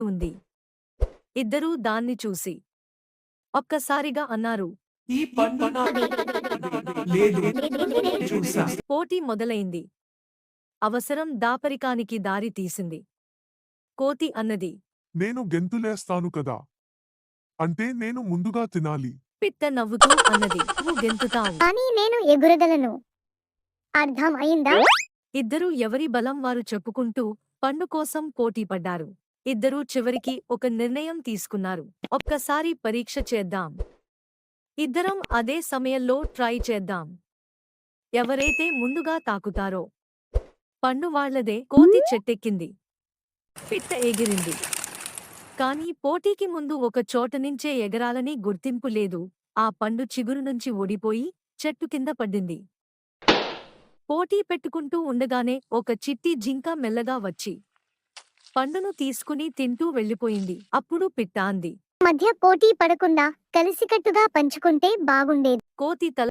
ఉంది. ఇద్దరూ దాన్ని చూసి ఒక్కసారిగా అన్నారు పోటీ మొదలైంది. అవసరం దాపరికానికి దారి తీసింది. కోతి అన్నది నేను గెంతులేస్తాను కదా. అంటే నేను ముందుగా తినాలి. పిట్ట నవ్వుతూ అన్నది నువ్వు గెంతుతావు. కానీ నేను ఎగురగలను. అర్థం అయిందా? ఇద్దరూ ఎవరి బలం వారు చెప్పుకుంటూ పండు కోసం పోటీ పడ్డారు. ఇద్దరూ చివరికి ఒక నిర్ణయం తీసుకున్నారు. ఒక్కసారి పరీక్ష చేద్దాం. ఇద్దరం అదే సమయంలో ట్రై చేద్దాం. ఎవరైతే ముందుగా తాకుతారో పండు వాళ్ళదే కోతి చెట్టెక్కింది. పిట్ట ఎగిరింది. కాని పోటీకి ముందు ఒక చోట నుంచే ఎగరాలని గుర్తింపు లేదు. ఆ పండు చిగురు నుంచి ఓడిపోయి చెట్టు కింద పడ్డింది పోటీ పెట్టుకుంటూ ఉండగానే ఒక చిట్టి జింక మెల్లగా వచ్చి పండును తీసుకుని తింటూ వెళ్ళిపోయింది. అప్పుడు పిట్ట అంది మధ్య పోటీ పడకుండా కలిసికట్టుగా పంచుకుంటే బాగుండేది. కోతి తల